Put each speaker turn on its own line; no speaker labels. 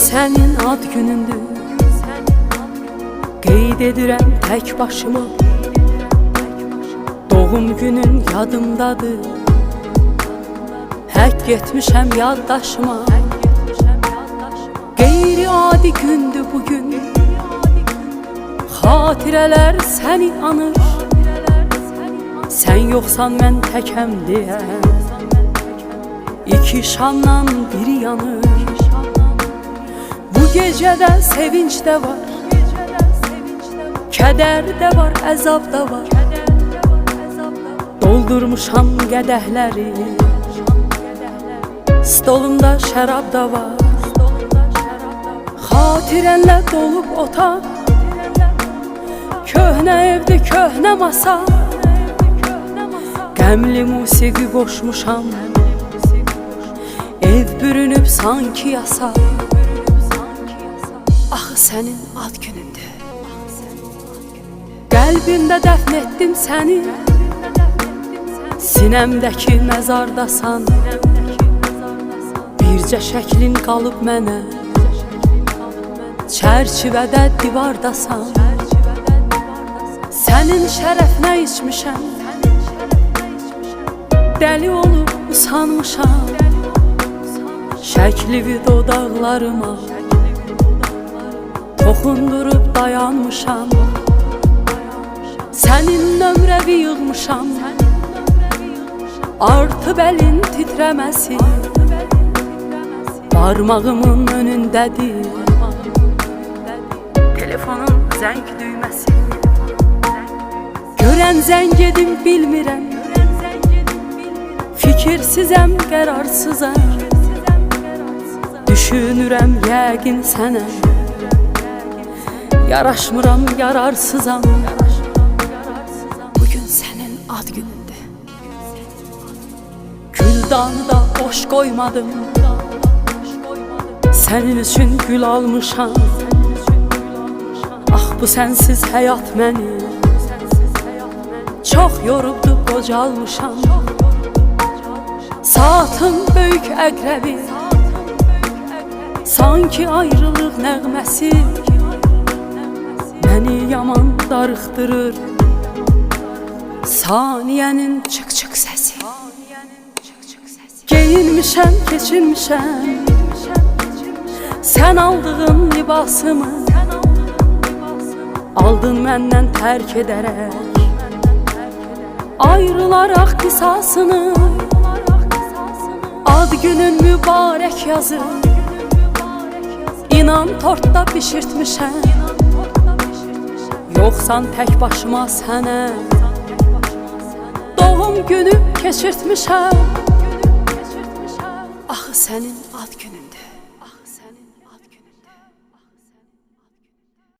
sənin ad günündür. Qeyd edirəm tək başıma. Doğum günün yadımdadır. Həkk etmişəm yaddaşıma. Qeyri-adi gündür bugün Xatirələr səni anır. Sən yoxsan mən təkəm deyən İki şamdan biri yanır Bu gecədə sevinç də var. Kədər də var, əzab da var. Doldurmuşam qədəhləri. Stolumda şərab da var. Xatirənlə dolub otaq Köhnə evdə köhnə masa. Qəmli musiqi qoşmuşam Ev bürünüb sanki yasa Axı sənin ad günündür Qəlbimdə dəfn etdim səni. Sinəmdəki məzardasan Bircə şəklin qalıb mənə. Çərçivədə divardasan Sənin şərəfinə içmişəm? Dəli olub usanmışam. Şəkli dodaqlarıma Toxundurub dayanmışam. Sənin nömrəvi yığmışam Artıb əlin titrəməsi Barmağımın önündədir Telefonun zəng düyməsi Görən zəng edim bilmirəm Fikirsizəm, qərarsızam Düşünürəm yəqin sənə Yaraşmıram, yararsızam. Bugün sənin ad günündür Güldanı da boş qoymadım Sənin üçün gül almışam. Ah bu sənsiz həyat məni Çox yorubdu, qocalmışam Saatın böyük əqrəbi Sanki ayrılıq nəğməsi Məni yaman darıxdırır Saniyənin çık-çık səsi Geyinmişəm, keçinmişəm Sən aldığın libasımı Aldın məndən tərk edərək Ayrılaraq qisasını Ad günün mübarək yazı. İnan tortda bişirtmişəm Yoxsan tək başıma sənə. Doğum günü keçirtmişəm. Axı sənin ad günündür